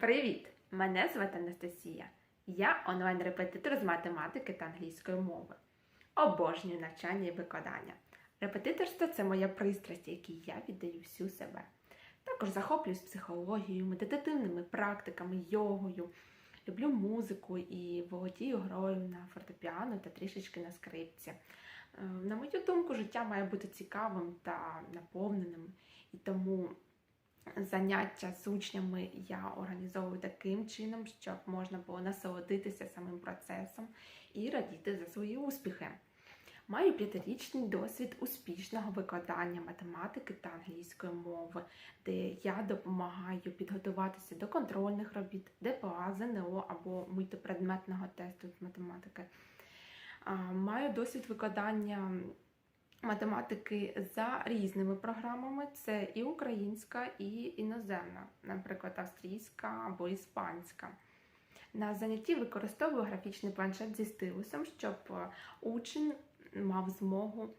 Привіт! Мене звати Анастасія. Я онлайн-репетитор з математики та англійської мови. Обожнюю навчання і викладання. Репетиторство це моя пристрасть, якій я віддаю всю себе. Також захоплююсь психологією, медитативними практиками, йогою. Люблю музику і володію грою на фортепіано та трішечки на скрипці. Е, На мою думку, життя має бути цікавим та наповненим, і тому заняття з учнями я організовую таким чином, щоб можна було насолодитися самим процесом і радіти за свої успіхи. Маю п'ятирічний досвід успішного викладання математики та англійської мови, де я допомагаю підготуватися до контрольних робіт, ДПА, ЗНО або мультипредметного тесту з математики. Маю досвід викладання математики за різними програмами. Це і українська, і іноземна, наприклад, австрійська або іспанська. На занятті використовую графічний планшет зі стилусом, щоб е, учень мав змогу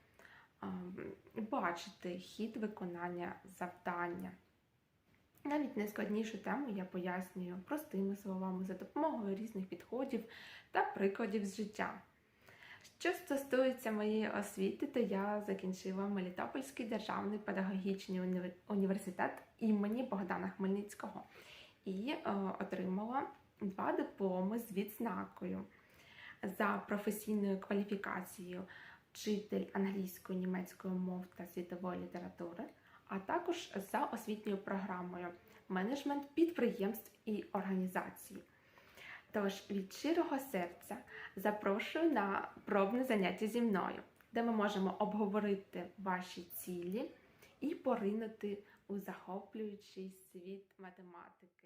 бачити хід виконання завдання. Навіть найскладнішу тему я пояснюю простими словами за допомогою різних підходів та прикладів з життя. Що стосується моєї освіти, то я закінчила Мелітопольський державний педагогічний уні- університет імені Богдана Хмельницького і е, отримала два дипломи з відзнакою за професійною кваліфікацією вчитель англійської, німецької мов та світової літератури, а також за освітньою програмою менеджмент підприємств і організацій. Тож від щирого серця запрошую на пробне заняття зі мною, де ми можемо обговорити ваші цілі і поринути у захоплюючий світ математики.